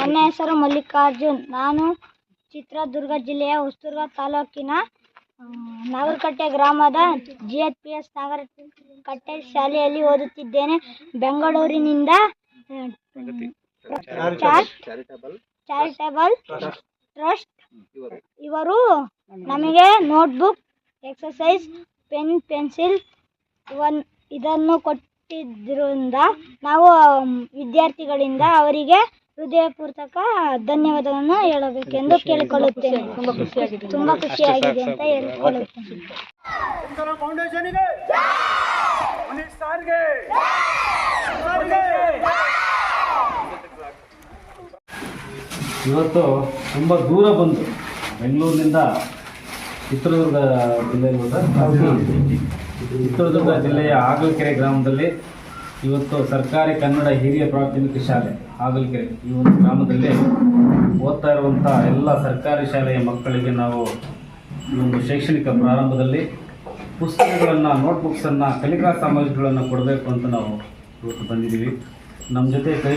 ನನ್ನ ಹೆಸರು ಮಲ್ಲಿಕಾರ್ಜುನ್. ನಾನು ಚಿತ್ರದುರ್ಗ ಜಿಲ್ಲೆಯ ಹೊಸದುರ್ಗ ತಾಲೂಕಿನ ನಾಗರಕಟ್ಟೆ ಗ್ರಾಮದ G H P S Nagarakatte ಶಾಲೆಯಲ್ಲಿ ಓದುತ್ತಿದ್ದೇನೆ. ಬೆಂಗಳೂರಿನಿಂದ ಚಾರಿಟೇಬಲ್ ಟ್ರಸ್ಟ್. ಇವರು ನಮಗೆ ನೋಟ್ಬುಕ್ ಎಕ್ಸಸೈಸ್ ಪೆನ್ ಪೆನ್ಸಿಲ್ ಇವನ್ ಇದನ್ನು ಕೊಟ್ಟಿದ್ದರಿಂದ ನಾವು ವಿದ್ಯಾರ್ಥಿಗಳಿಂದ ಅವರಿಗೆ ಹೃದಯಪೂರ್ವಕ ಧನ್ಯವಾದಗಳನ್ನು ಹೇಳಬೇಕೆಂದು ಕೇಳಿಕೊಳ್ಳುತ್ತೇನೆ. ತುಂಬ ಖುಷಿಯಾಗಿದೆ ಅಂತ ಹೇಳಿಕೊಳ್ಳುತ್ತೇನೆ. ಫೌಂಡೇಶನ್ಗೆ ಸಾರ್ಗೆ. ಇವತ್ತು ತುಂಬ ದೂರ ಬಂತು ಬೆಂಗಳೂರಿನಿಂದ ಚಿತ್ರದುರ್ಗ ಜಿಲ್ಲೆಯಲ್ಲಿ ಚಿತ್ರದುರ್ಗ ಜಿಲ್ಲೆಯ ಆಗಲಕೆರೆ ಗ್ರಾಮದಲ್ಲಿ ಇವತ್ತು ಸರ್ಕಾರಿ ಕನ್ನಡ ಹಿರಿಯ ಪ್ರಾಥಮಿಕ ಶಾಲೆ ಹಾಗಲಕೆರೆ ಈ ಒಂದು ಗ್ರಾಮದಲ್ಲಿ ಓದ್ತಾ ಇರುವಂಥ ಎಲ್ಲ ಸರ್ಕಾರಿ ಶಾಲೆಯ ಮಕ್ಕಳಿಗೆ ನಾವು ಈ ಒಂದು ಶೈಕ್ಷಣಿಕ ಪ್ರಾರಂಭದಲ್ಲಿ ಪುಸ್ತಕಗಳನ್ನು ನೋಟ್ಬುಕ್ಸನ್ನು ಕಲಿಕಾ ಸಾಮಗ್ರಿಗಳನ್ನು ಕೊಡಬೇಕು ಅಂತ ನಾವು ಇವತ್ತು ಬಂದಿದ್ದೀವಿ. ನಮ್ಮ ಜೊತೆ ಕೈ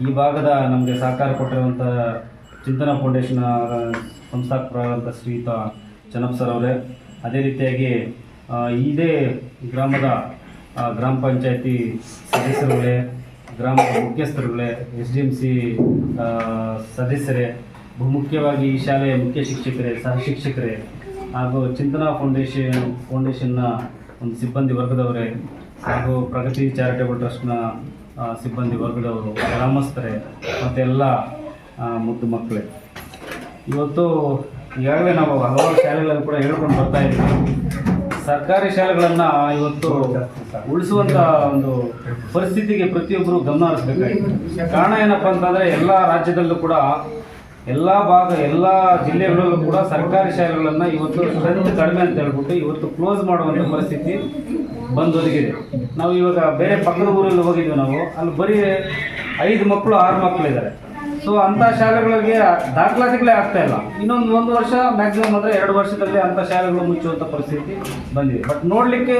ಈ ಭಾಗದ ನಮಗೆ ಸಹಕಾರ ಕೊಟ್ಟಿರುವಂಥ ಚಿಂತನ ಫೌಂಡೇಶನ್ ಸಂಸ್ಥಾಪಕರಾದಂಥ ಶ್ರೀಯುತ ಚನ್ನಪ್ಪ ಸರ್ ಅವರೇ, ಅದೇ ರೀತಿಯಾಗಿ ಇದೇ ಗ್ರಾಮದ ಗ್ರಾಮ ಪಂಚಾಯತಿ ಸದಸ್ಯರುಗಳೇ ಗ್ರಾಮ ಮುಖ್ಯಸ್ಥರುಗಳೇ, ಎಸ್ ಡಿ ಎಂ ಸಿ ಸದಸ್ಯರೇ ಬಹುಮುಖ್ಯವಾಗಿ ಈ ಶಾಲೆಯ ಮುಖ್ಯ ಶಿಕ್ಷಕರೇ, ಸಹ ಶಿಕ್ಷಕರೇ ಹಾಗೂ ಚಿಂತನಾ ಫೌಂಡೇಶನ್ ಫೌಂಡೇಶನ್ನ ಒಂದು ಸಿಬ್ಬಂದಿ ವರ್ಗದವರೇ ಹಾಗೂ ಪ್ರಗತಿ ಚಾರಿಟೇಬಲ್ ಟ್ರಸ್ಟ್ನ ಸಿಬ್ಬಂದಿ ವರ್ಗದವರು, ಗ್ರಾಮಸ್ಥರೇ ಮತ್ತು ಎಲ್ಲ ಮುದ್ದು ಮಕ್ಕಳೇ. ಇವತ್ತು ಈಗಾಗಲೇ ನಾವು ಹಲವಾರು ಶಾಲೆಗಳಲ್ಲಿ ಕೂಡ ಹೇಳ್ಕೊಂಡು ಬರ್ತಾ ಇದ್ದೀವಿ. ಸರ್ಕಾರಿ ಶಾಲೆಗಳನ್ನು ಇವತ್ತು ಉಳಿಸುವಂತ ಒಂದು ಪರಿಸ್ಥಿತಿಗೆ ಪ್ರತಿಯೊಬ್ಬರು ಗಮನ ಹರಿಸಬೇಕಾಗಿದೆ. ಕಾರಣ ಏನಪ್ಪ ಅಂತಂದ್ರೆ ಎಲ್ಲ ರಾಜ್ಯದಲ್ಲೂ ಕೂಡ ಎಲ್ಲ ಭಾಗ, ಎಲ್ಲ ಜಿಲ್ಲೆಗಳಲ್ಲೂ ಕೂಡ ಸರ್ಕಾರಿ ಶಾಲೆಗಳನ್ನು ಇವತ್ತು ಸ್ಟ್ರೆಂತ್ ಕಡಿಮೆ ಅಂತ ಹೇಳ್ಬಿಟ್ಟು ಇವತ್ತು ಕ್ಲೋಸ್ ಮಾಡುವಂಥ ಪರಿಸ್ಥಿತಿ ಬಂದೊದಗಿದೆ. ನಾವು ಇವಾಗ ಬೇರೆ ಪಕ್ಕದ ಊರಲ್ಲಿ ಹೋಗಿದ್ವಿ ನಾವು, ಅಲ್ಲಿ ಬರೀ ಐದು ಮಕ್ಕಳು ಆರು ಮಕ್ಕಳಿದ್ದಾರೆ ಸೊ ಅಂಥ ಶಾಲೆಗಳಿಗೆ ದಾಖಲಾತಿಗಳೇ ಆಗ್ತಾ ಇಲ್ಲ. ಇನ್ನೊಂದು ಒಂದು ವರ್ಷ ಮ್ಯಾಕ್ಸಿಮಮ್ ಅಂದರೆ ಎರಡು ವರ್ಷದಲ್ಲಿ ಅಂಥ ಶಾಲೆಗಳು ಮುಚ್ಚುವಂಥ ಪರಿಸ್ಥಿತಿ ಬಂದಿದೆ. ಬಟ್ ನೋಡಲಿಕ್ಕೆ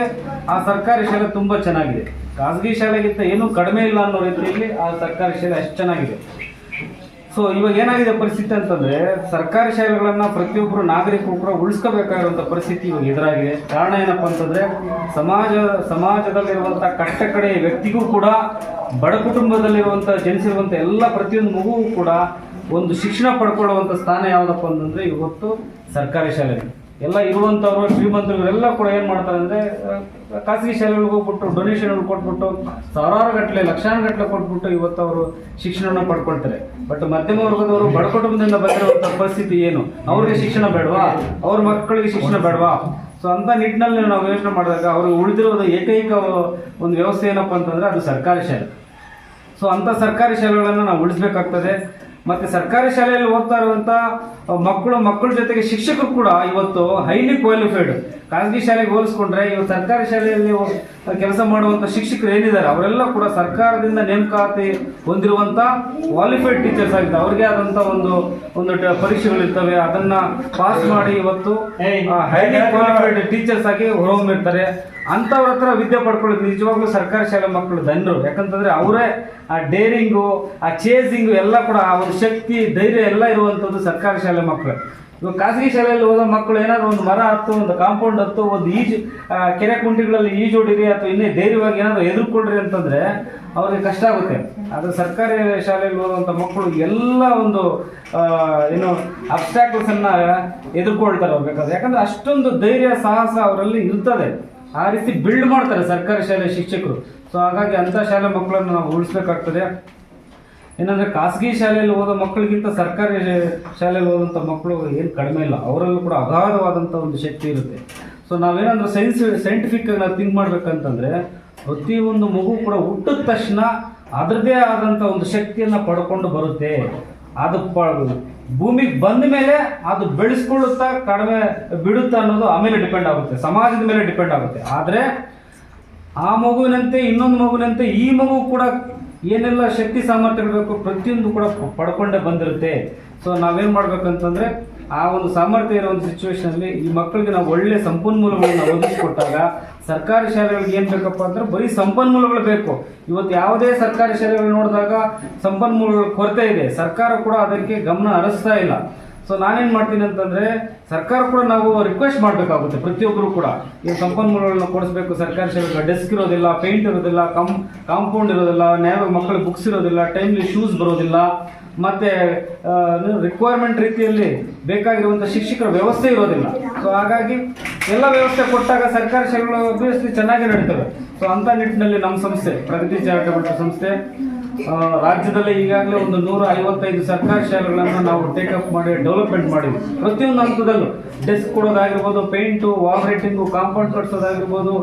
ಆ ಸರ್ಕಾರಿ ಶಾಲೆ ತುಂಬ ಚೆನ್ನಾಗಿದೆ. ಖಾಸಗಿ ಶಾಲೆಗಿಂತ ಏನೂ ಕಡಿಮೆ ಇಲ್ಲ ಅನ್ನೋ ರೀತಿಯಲ್ಲಿ ಆ ಸರ್ಕಾರಿ ಶಾಲೆ ಅಷ್ಟು ಚೆನ್ನಾಗಿದೆ. ಸೊ ಇವಾಗ ಏನಾಗಿದೆ ಪರಿಸ್ಥಿತಿ ಅಂತಂದ್ರೆ ಸರ್ಕಾರಿ ಶಾಲೆಗಳನ್ನ ಪ್ರತಿಯೊಬ್ಬರು ನಾಗರಿಕರು ಕೂಡ ಉಳಿಸ್ಕೋಬೇಕಾಗಿರುವಂಥ ಪರಿಸ್ಥಿತಿ ಇವಾಗ ಎದುರಾಗಿದೆ. ಕಾರಣ ಏನಪ್ಪ ಅಂತಂದ್ರೆ ಸಮಾಜ ಸಮಾಜದಲ್ಲಿರುವಂಥ ಕಟ್ಟ ಕಡೆ ವ್ಯಕ್ತಿಗೂ ಕೂಡ, ಬಡ ಕುಟುಂಬದಲ್ಲಿರುವಂಥ ಜನಿಸಿರುವಂಥ ಎಲ್ಲ ಪ್ರತಿಯೊಂದು ಮಗುವು ಕೂಡ ಒಂದು ಶಿಕ್ಷಣ ಪಡ್ಕೊಳ್ಳುವಂಥ ಸ್ಥಾನ ಯಾವುದಪ್ಪ ಅಂತಂದ್ರೆ ಇವತ್ತು ಸರ್ಕಾರಿ ಶಾಲೆ ಎಲ್ಲ ಇರುವಂಥವ್ರು ಶ್ರೀಮಂತರುಗಳೆಲ್ಲ ಕೂಡ ಏನು ಮಾಡ್ತಾರೆ ಅಂದರೆ ಖಾಸಗಿ ಶಾಲೆಗಳಿಗೆ ಹೋಗ್ಬಿಟ್ಟು ಡೊನೇಷನ್ ಕೊಟ್ಬಿಟ್ಟು, ಸಾವಿರಾರು ಗಟ್ಟಲೆ ಲಕ್ಷಾನು ಗಟ್ಟಲೆ ಕೊಟ್ಬಿಟ್ಟು ಇವತ್ತು ಅವರು ಶಿಕ್ಷಣವನ್ನು ಪಡ್ಕೊಳ್ತಾರೆ. ಬಟ್ ಮಧ್ಯಮ ವರ್ಗದವರು ಬಡ ಕುಟುಂಬದಿಂದ ಬಂದಿರುವಂಥ ಪರಿಸ್ಥಿತಿ ಏನು? ಅವ್ರಿಗೆ ಶಿಕ್ಷಣ ಬೇಡವಾ? ಅವ್ರ ಮಕ್ಕಳಿಗೆ ಶಿಕ್ಷಣ ಬೇಡವಾ? ಸೊ ಅಂತ ನಿಟ್ಟಿನಲ್ಲಿ ನಾವು ಯೋಚನೆ ಮಾಡಿದಾಗ ಅವ್ರಿಗೆ ಉಳಿದಿರೋದು ಏಕೈಕ ಒಂದು ವ್ಯವಸ್ಥೆ ಏನಪ್ಪ ಅಂತಂದ್ರೆ ಅದು ಸರ್ಕಾರಿ ಶಾಲೆ. ಸೊ ಅಂಥ ಸರ್ಕಾರಿ ಶಾಲೆಗಳನ್ನು ನಾವು ಉಳಿಸ್ಬೇಕಾಗ್ತದೆ. ಮತ್ತೆ ಸರ್ಕಾರಿ ಶಾಲೆಯಲ್ಲಿ ಓದ್ತಾ ಇರುವಂತ ಮಕ್ಕಳು ಮಕ್ಕಳ ಜೊತೆಗೆ ಶಿಕ್ಷಕರು ಕೂಡ ಇವತ್ತು ಹೈಲಿ ಕ್ವಾಲಿಫೈಡ್ ಖಾಸಗಿ ಶಾಲೆಗೆ ಹೋಲಿಸ್ಕೊಂಡ್ರೆ ಇವ್ರು ಸರ್ಕಾರಿ ಶಾಲೆಯಲ್ಲಿ ಕೆಲಸ ಮಾಡುವಂಥ ಶಿಕ್ಷಕರು ಏನಿದ್ದಾರೆ ಅವರೆಲ್ಲ ಕೂಡ ಸರ್ಕಾರದಿಂದ ನೇಮಕಾತಿ ಹೊಂದಿರುವಂಥ ಕ್ವಾಲಿಫೈಡ್ ಟೀಚರ್ಸ್ ಆಗಿದ್ದಾರೆ. ಅವ್ರಿಗೆ ಆದಂಥ ಒಂದು ಒಂದು ಪರೀಕ್ಷೆಗಳಿರ್ತವೆ. ಅದನ್ನ ಪಾಸ್ ಮಾಡಿ ಇವತ್ತು ಹೈಲಿ ಕ್ವಾಲಿಫೈಡ್ ಟೀಚರ್ಸ್ ಆಗಿ ಹೊರಹೊಮ್ಮಿರ್ತಾರೆ ಅಂಥವ್ರ ಹತ್ರ ವಿದ್ಯೆ ಪಡ್ಕೊಳ್ಳೋದು ನಿಜವಾಗ್ಲೂ ಸರ್ಕಾರಿ ಶಾಲೆ ಮಕ್ಕಳು ಧನ್ಯರು. ಯಾಕಂತಂದ್ರೆ ಅವರೇ ಆ ಡೇರಿಂಗು ಆ ಚೇಸಿಂಗು ಎಲ್ಲ ಕೂಡ ಆ ಒಂದು ಶಕ್ತಿ ಧೈರ್ಯ ಎಲ್ಲ ಇರುವಂಥದ್ದು ಸರ್ಕಾರಿ ಶಾಲೆ ಮಕ್ಕಳು. ಇವಾಗ ಖಾಸಗಿ ಶಾಲೆಯಲ್ಲಿ ಹೋದ ಮಕ್ಕಳು ಏನಾದ್ರು ಒಂದು ಮರ ಹತ್ತು, ಒಂದು ಕಾಂಪೌಂಡ್ ಹತ್ತು, ಒಂದು ಈಜು ಕೆರೆ ಕುಂಟಿಗಳಲ್ಲಿ ಈಜೋಡಿರಿ ಅಥವಾ ಇನ್ನೇ ಧೈರ್ಯವಾಗಿ ಏನಾದ್ರು ಎದುರ್ಕೊಳ್ರಿ ಅಂತಂದ್ರೆ ಅವ್ರಿಗೆ ಕಷ್ಟ ಆಗುತ್ತೆ. ಆದರೆ ಸರ್ಕಾರಿ ಶಾಲೆಯಲ್ಲಿ ಓದುವಂಥ ಮಕ್ಕಳು ಎಲ್ಲ ಒಂದು ಏನು ಅಬ್ಸ್ಟ್ಯಾಕಲ್ಸನ್ನು ಎದುರ್ಕೊಳ್ತಾರೆ ಅವ್ರು ಬೇಕಾದ್ರೆ. ಯಾಕಂದ್ರೆ ಅಷ್ಟೊಂದು ಧೈರ್ಯ, ಸಾಹಸ ಅವರಲ್ಲಿ ಇರ್ತದೆ. ಆ ರೀತಿ ಬಿಲ್ಡ್ ಮಾಡ್ತಾರೆ ಸರ್ಕಾರಿ ಶಾಲೆ ಶಿಕ್ಷಕರು. ಸೊ ಹಾಗಾಗಿ ಅಂಥ ಶಾಲೆ ಮಕ್ಕಳನ್ನು ನಾವು ಉಳಿಸ್ಬೇಕಾಗ್ತದೆ. ಏನಂದ್ರೆ ಖಾಸಗಿ ಶಾಲೆಯಲ್ಲಿ ಹೋದ ಮಕ್ಕಳಿಗಿಂತ ಸರ್ಕಾರಿ ಶಾಲೆಯಲ್ಲಿ ಹೋದಂಥ ಮಕ್ಕಳು ಏನು ಕಡಿಮೆ ಇಲ್ಲ. ಅವರಲ್ಲೂ ಕೂಡ ಅಗಾಧವಾದಂಥ ಒಂದು ಶಕ್ತಿ ಇರುತ್ತೆ. ಸೊ ನಾವೇನಂದ್ರೆ ಸೈನ್ಸ್ ಸೈಂಟಿಫಿಕ್ ನಾವು ಥಿಂಕ್ ಮಾಡ್ಬೇಕಂತಂದ್ರೆ ಪ್ರತಿಯೊಂದು ಮಗು ಕೂಡ ಹುಟ್ಟಿದ ತಕ್ಷಣ ಅದರದೇ ಆದಂಥ ಒಂದು ಶಕ್ತಿಯನ್ನು ಪಡ್ಕೊಂಡು ಬರುತ್ತೆ. ಅದು ಪ, ಭೂಮಿಗೆ ಬಂದ ಮೇಲೆ ಅದು ಬೆಳೆಸ್ಕೊಳ್ಳುತ್ತಾ ಕಡಿಮೆ ಬಿಡುತ್ತಾ ಅನ್ನೋದು ಆಮೇಲೆ ಡಿಪೆಂಡ್ ಆಗುತ್ತೆ. ಸಮಾಜದ ಮೇಲೆ ಡಿಪೆಂಡ್ ಆಗುತ್ತೆ. ಆದರೆ ಆ ಮಗುವಿನಂತೆ ಇನ್ನೊಂದು ಮಗುವಿನಂತೆ ಈ ಮಗು ಕೂಡ ಏನೆಲ್ಲ ಶಕ್ತಿ ಸಾಮರ್ಥ್ಯ ಇರಬೇಕು ಪ್ರತಿಯೊಂದು ಕೂಡ ಪಡ್ಕೊಂಡೇ ಬಂದಿರುತ್ತೆ. ಸೊ ನಾವೇನು ಮಾಡ್ಬೇಕಂತಂದ್ರೆ, ಆ ಒಂದು ಸಾಮರ್ಥ್ಯ ಇರೋ ಒಂದು ಸಿಚುವೇಶನಲ್ಲಿ ಈ ಮಕ್ಕಳಿಗೆ ನಾವು ಒಳ್ಳೆ ಸಂಪನ್ಮೂಲಗಳನ್ನು ಒದಗಿಸಿಕೊಟ್ಟಾಗ ಸರ್ಕಾರಿ ಶಾಲೆಗಳಿಗೆ ಏನು ಬೇಕಪ್ಪ ಅಂದ್ರೆ ಬರೀ ಸಂಪನ್ಮೂಲಗಳು ಬೇಕು. ಇವತ್ತು ಯಾವುದೇ ಸರ್ಕಾರಿ ಶಾಲೆಗಳು ನೋಡಿದಾಗ ಸಂಪನ್ಮೂಲಗಳ ಕೊರತೆ ಇದೆ. ಸರ್ಕಾರ ಕೂಡ ಅದಕ್ಕೆ ಗಮನ ಹರಿಸ್ತಾ ಇಲ್ಲ. ಸೊ ನಾನೇನು ಮಾಡ್ತೀನಿ ಅಂತಂದ್ರೆ, ಸರ್ಕಾರ ಕೂಡ ನಾವು ರಿಕ್ವೆಸ್ಟ್ ಮಾಡಬೇಕಾಗುತ್ತೆ, ಪ್ರತಿಯೊಬ್ಬರು ಕೂಡ. ಈ ಸಂಪನ್ಮೂಲಗಳನ್ನ ಕೊಡಿಸ್ಬೇಕು, ಸರ್ಕಾರಿ ಸೇವೆಗಳ ಡೆಸ್ಕ್ ಇರೋದಿಲ್ಲ ಪೇಂಟ್ ಇರೋದಿಲ್ಲ ಕಂ ಕಾಂಪೌಂಡ್ ಇರೋದಿಲ್ಲ, ನ್ಯಾಯ ಮಕ್ಕಳು ಬುಕ್ಸ್ ಇರೋದಿಲ್ಲ ಟೈಮ್ಲಿ ಶೂಸ್ ಬರೋದಿಲ್ಲ, ಮತ್ತೆ ರಿಕ್ವೈರ್ಮೆಂಟ್ ರೀತಿಯಲ್ಲಿ ಬೇಕಾಗಿರುವಂಥ ಶಿಕ್ಷಕರ ವ್ಯವಸ್ಥೆ ಇರೋದಿಲ್ಲ. ಸೊ ಹಾಗಾಗಿ ಎಲ್ಲ ವ್ಯವಸ್ಥೆ ಕೊಟ್ಟಾಗ ಸರ್ಕಾರಿ ಶಾಲೆಗಳು ಅಭ್ಯಸ್ತಿ ಚೆನ್ನಾಗಿ ನಡೀತವೆ. ಸೊ ಅಂತ ನಿಟ್ಟಿನಲ್ಲಿ ನಮ್ಮ ಸಂಸ್ಥೆ, ಪ್ರಗತಿ ಚಾರಿಟಬಲ್ ಸಂಸ್ಥೆ ರಾಜ್ಯದಲ್ಲೇ ಈಗಾಗಲೇ ಒಂದು ನೂರ ಐವತ್ತೈದು ಸರ್ಕಾರಿ ಶಾಲೆಗಳನ್ನು ನಾವು ಟೇಕಪ್ ಮಾಡಿ ಡೆವಲಪ್ಮೆಂಟ್ ಮಾಡಿದ್ವಿ. ಪ್ರತಿಯೊಂದು ಹಂತದಲ್ಲೂ. ಡೆಸ್ಕ್ ಕೊಡೋದಾಗಿರ್ಬೋದು ಪೇಂಟು ವಾಲ್ ರೈಟಿಂಗು ಕಾಂಪೌಂಡ್ ಕಟ್ಸೋದಾಗಿರ್ಬೋದು,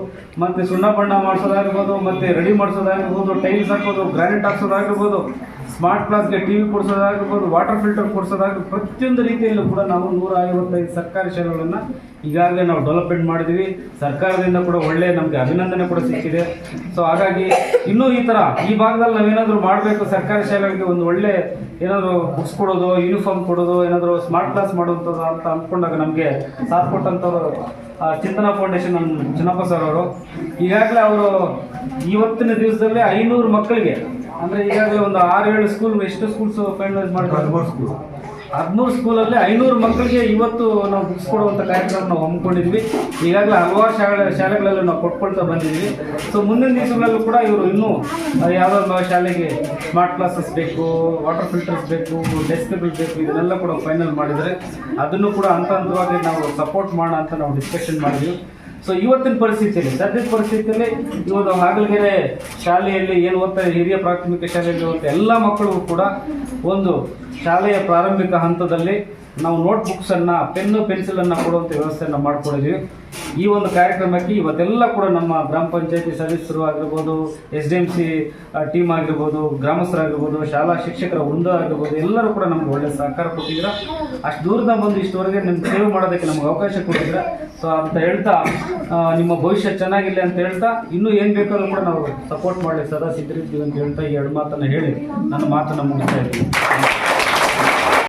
ಮತ್ತು ಸುಣ್ಣ ಬಣ್ಣ ಮಾಡಿಸೋದಾಗಿರ್ಬೋದು, ಮತ್ತು ರೆಡಿ ಮಾಡಿಸೋದಾಗಿರ್ಬೋದು ಟೈಲ್ಸ್ ಹಾಕೋದು ಗ್ರಾನೈಟ್ ಹಾಕ್ಸೋದಾಗಿರ್ಬೋದು ಸ್ಮಾರ್ಟ್ ಕ್ಲಾಸ್ಗೆ ಟಿ ವಿ ಕೊಡಿಸೋದಾಗಿರ್ಬೋದು ವಾಟರ್ ಫಿಲ್ಟರ್ ಕೊಡಿಸೋದಾಗಿರ್ಬೋದು ಪ್ರತಿಯೊಂದು ರೀತಿಯಲ್ಲೂ ಕೂಡ ನಾವು ನೂರ ಐವತ್ತೈದು ಸರ್ಕಾರಿ ಶಾಲೆಗಳನ್ನು ಈಗಾಗಲೇ ನಾವು ಡೆವಲಪ್ಮೆಂಟ್ ಮಾಡಿದ್ದೀವಿ ಸರ್ಕಾರದಿಂದ ಕೂಡ ಒಳ್ಳೆ ನಮಗೆ ಅಭಿನಂದನೆ ಕೂಡ ಸಿಕ್ಕಿದೆ. ಸೊ ಹಾಗಾಗಿ ಇನ್ನೂ ಈ ಥರ ಈ ಭಾಗದಲ್ಲಿ ನಾವೇನಾದರೂ ಮಾಡಬೇಕು, ಸರ್ಕಾರಿ ಶಾಲೆಗಳಿಗೆ ಒಂದು ಒಳ್ಳೆ ಏನಾದರೂ ಬುಕ್ಸ್ ಕೊಡೋದು ಯೂನಿಫಾರ್ಮ್ ಕೊಡೋದು, ಏನಾದರೂ ಸ್ಮಾರ್ಟ್ ಕ್ಲಾಸ್ ಮಾಡುವಂಥದ್ದು ಅಂತ ಅಂದ್ಕೊಂಡಾಗ ನಮಗೆ ಸಾಥ್ ಕೊಟ್ಟಂಥವ್ರು ಚಿಂತನಾ ಫೌಂಡೇಶನ್ ನಮ್ಮ ಚಿನ್ನಪ್ಪ ಸರ್ ಅವರು. ಈಗಾಗಲೇ ಅವರು ಇವತ್ತಿನ ದಿವಸದಲ್ಲಿ ಐನೂರು ಮಕ್ಕಳಿಗೆ, ಅಂದರೆ ಈಗಾಗಲೇ ಒಂದು ಆರು ಏಳು ಸ್ಕೂಲ್ ಎಷ್ಟು ಸ್ಕೂಲ್ಸ್ ಫೈನಲೈಸ್ ಮಾಡಿದ್ರು ಹದಿಮೂರು ಸ್ಕೂಲಲ್ಲಿ ಐನೂರು ಮಕ್ಕಳಿಗೆ ಇವತ್ತು ನಾವು ಬುಕ್ಸ್ ಕೊಡುವಂಥ ಕಾರ್ಯಕ್ರಮ ನಾವು ಹಮ್ಮಿಕೊಂಡಿದ್ವಿ. ಈಗಾಗಲೇ ಹಲವಾರು ಶಾಲೆ ಶಾಲೆಗಳಲ್ಲಿ ನಾವು ಕೊಟ್ಕೊಳ್ತಾ ಬಂದಿದ್ವಿ ಸೊ ಮುಂದಿನ ದಿವಸಗಳಲ್ಲೂ ಕೂಡ ಇವರು ಇನ್ನೂ ಯಾವುದೋ ಶಾಲೆಗೆ ಸ್ಮಾರ್ಟ್ ಕ್ಲಾಸಸ್ ಬೇಕು ವಾಟರ್ ಫಿಲ್ಟರ್ಸ್ ಬೇಕು ಡೆಸ್ಕ್ಗಳು ಬೇಕು, ಇದನ್ನೆಲ್ಲ ಕೂಡ ಫೈನಲ್ ಮಾಡಿದರೆ ಅದನ್ನು ಕೂಡ ಹಂತ ಹಂತವಾಗಿ ನಾವು ಸಪೋರ್ಟ್ ಮಾಡೋಣ ಅಂತ ನಾವು ಡಿಸ್ಕಷನ್ ಮಾಡಿದ್ವಿ. ಸೊ ಇವತ್ತಿನ ಪರಿಸ್ಥಿತಿಯಲ್ಲಿ, ಸದ್ಯದ ಪರಿಸ್ಥಿತಿಯಲ್ಲಿ ಇವತ್ತು ಹಾಗಲಗೆರೆ ಶಾಲೆಯಲ್ಲಿ ಏನು ಓದ್ತಾರೆ, ಹಿರಿಯ ಪ್ರಾಥಮಿಕ ಶಾಲೆಯಲ್ಲಿ ಓದ್ತಾ ಎಲ್ಲ ಮಕ್ಕಳು ಕೂಡ ಒಂದು ಶಾಲೆಯ ಪ್ರಾರಂಭಿಕ ಹಂತದಲ್ಲಿ ನಾವು ನೋಟ್ ಬುಕ್ಸನ್ನು ಪೆನ್ನು ಪೆನ್ಸಿಲನ್ನು ಕೊಡುವಂಥ ವ್ಯವಸ್ಥೆಯನ್ನು ಮಾಡಿಕೊಂಡಿದ್ದೀವಿ ಈ ಒಂದು ಕಾರ್ಯಕ್ರಮಕ್ಕೆ ಇವತ್ತೆಲ್ಲ ಕೂಡ ನಮ್ಮ ಗ್ರಾಮ ಪಂಚಾಯತಿ ಸದಸ್ಯರು ಆಗಿರ್ಬೋದು S D M C team ಆಗಿರ್ಬೋದು, ಗ್ರಾಮಸ್ಥರಾಗಿರ್ಬೋದು, ಶಾಲಾ ಶಿಕ್ಷಕರ ವೃಂದ ಆಗಿರ್ಬೋದು, ಎಲ್ಲರೂ ಕೂಡ ನಮ್ಗೆ ಒಳ್ಳೆ ಸಹಕಾರ ಕೊಟ್ಟಿದ್ದೀರ? ಅಷ್ಟು ದೂರದ ಬಂದು ಇಷ್ಟವರೆಗೆ ನಿಮ್ಗೆ ಸೇವೆ ಮಾಡೋದಕ್ಕೆ ನಮ್ಗೆ ಅವಕಾಶ ಕೊಟ್ಟಿದ್ದೀರ? ಸೊ ಅಂತ ಹೇಳ್ತಾ ನಿಮ್ಮ ಭವಿಷ್ಯ ಚೆನ್ನಾಗಿಲ್ಲ ಅಂತ ಹೇಳ್ತಾ, ಇನ್ನೂ ಏನು ಬೇಕಾದ್ರೂ ಕೂಡ ನಾವು ಸಪೋರ್ಟ್ ಮಾಡಲಿ ಸದಾ ಸಿದ್ಧರಿದ್ದೀವಿ ಅಂತ ಹೇಳ್ತಾ ಈ ಎರಡು ಮಾತನ್ನು ಹೇಳಿ, ನನ್ನ ಮಾತನ್ನು ಮುಗಿಸ್ತಾ ಇದ್ದೀನಿ.